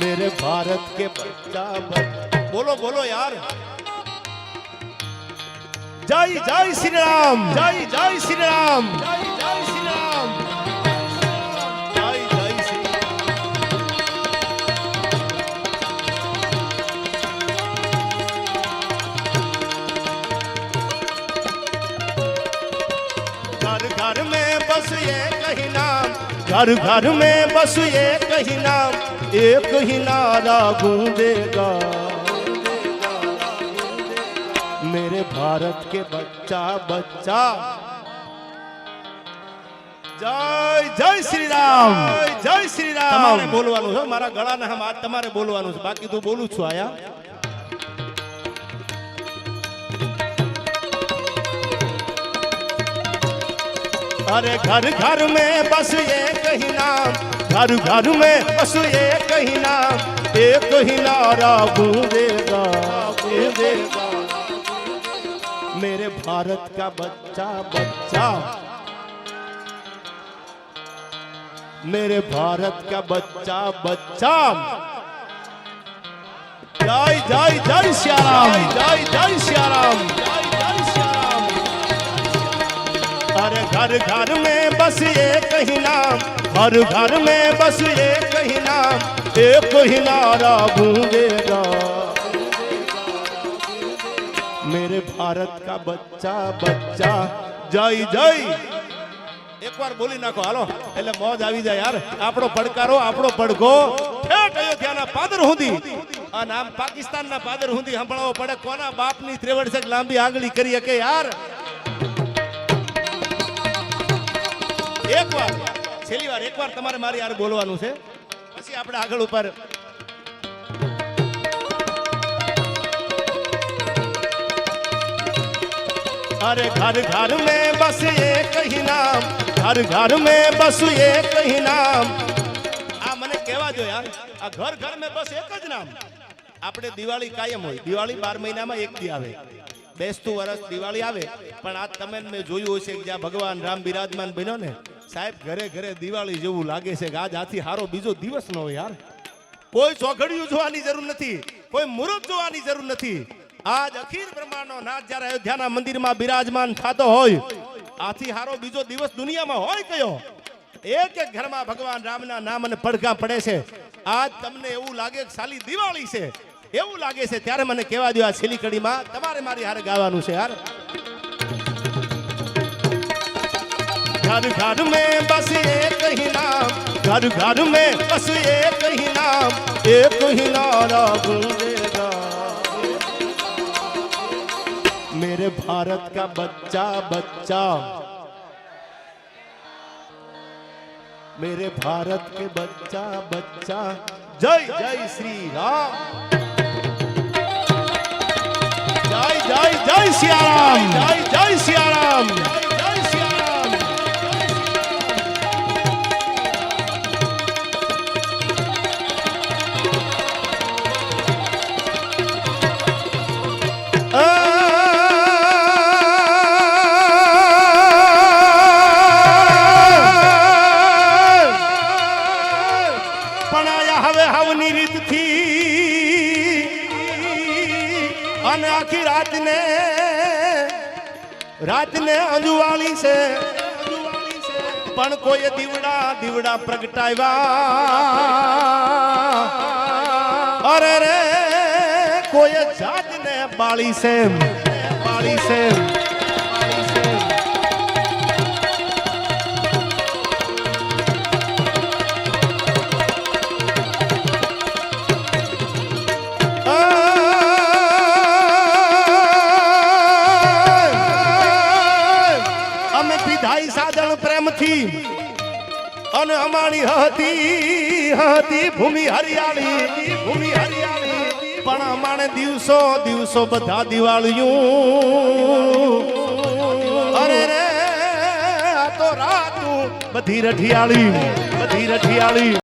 भारत के बच्चा बच- बोलो बोलो यार जय जय श्री राम जय जय श्री राम जय जय श्री राम जय जय श्री राम घर घर में बस ये कही नाम घर घर में बस ये कही नाम एक ही नारा गूंजेगा मेरे भारत के बच्चा बच्चा જય જય શ્રી રામ જય શ્રી રામ તમારે બોલવાનું છે મારા ગળાના હમ આ તમારે બોલવાનું છે બાકી તો બોલું છું આયા अरे घर घर में बस ये कही नाम। घर घर में बस ये कही नाम। एक ही नारा गूंजेगा मेरे भारत का बच्चा बच्चा। मेरे भारत का बच्चा बच्चा। जय जय जय श्याराम जय जय श्याराम जय हर घर घर में बस एक ही नाम हर घर में बस एक ही नाम एक ही नारा गूंजेगा मेरे भारत का बच्चा बच्चा જય જય એકવાર બોલી નાખો હાલો એટલે મોજ આવી જાય યાર આપણો પડકારો આપણો પડઘો ઠેઠ અયોધ્યાના પાદર હુંધી આ નામ પાકિસ્તાનના પાદર હુંધી સંભળાવો પડે કોના બાપની ત્રેવડ છે લાંબી આંગળી કરી શકે યાર એકવાર છેલ્લી વાર એકવાર તમારે મારી યાર બોલવાનું છે પછી આપણે આગળ ઉપર अरे घर घर में बस एक ही नाम घर घर में बस एक ही નામ આ મને કહેવા દો યાર આ ઘર ઘર મેં બસ એક જ નામ આપણે દિવાળી કાયમ હોય દિવાળી બાર મહિનામાં એક દી આવે બેસતું વર્ષ દિવાળી આવે પણ આ તમે ને મેં જોયું હશે કે જ્યાં ભગવાન રામ બિરાજમાન બન્યો ને સાહેબ, ઘરે ઘરે દિવાળી જેવું લાગે છે કે આજ આથી હારો બીજો દિવસ ન હોય યાર. કોઈ ચોઘડિયું જોવાની જરૂર નથી, કોઈ મુહૂર્ત જોવાની જરૂર નથી. આજ અખિલ બ્રહ્માંડનો નાથ જ્યારે અયોધ્યાના મંદિરમાં બિરાજમાન થતો હોય, આથી હારો બીજો દિવસ દુનિયામાં હોય કયો? એક એક ઘરમાં ભગવાન રામના નામ અને પડઘા પડે છે. આજ તમને એવું લાગે કે સાલી દિવાળી છે. એવું લાગે છે, ત્યારે મને કહેવા દો આ છેલ્લી કડીમાં તમારે મારી હારે ગાવાનું છે યાર. घर घर में बस एक ही नाम, घर घर में बस एक ही नाम, एक ही नारा मेरे भारत का बच्चा बच्चा। मेरे भारत के बच्चा बच्चा। जय जय श्री राम। जय जय जय जय सियाराम અને આખી રાતને રાતને અંજવાળી છે. પણ કોઈ દીવડા દીવડા પ્રગટાવ્યા. અરે રે કોઈ જાતને બાળી છે બાળી છે. પ્રેમથી અને અમારી હતી હતી ભૂમિ હરિયાળી ભૂમિ હરિયાળી. પણ અમારે દિવસો દિવસો બધા દિવાળીયું. અરે રે, આ તો રાતું બધી રઠિયાળી બધી રઠિયાળી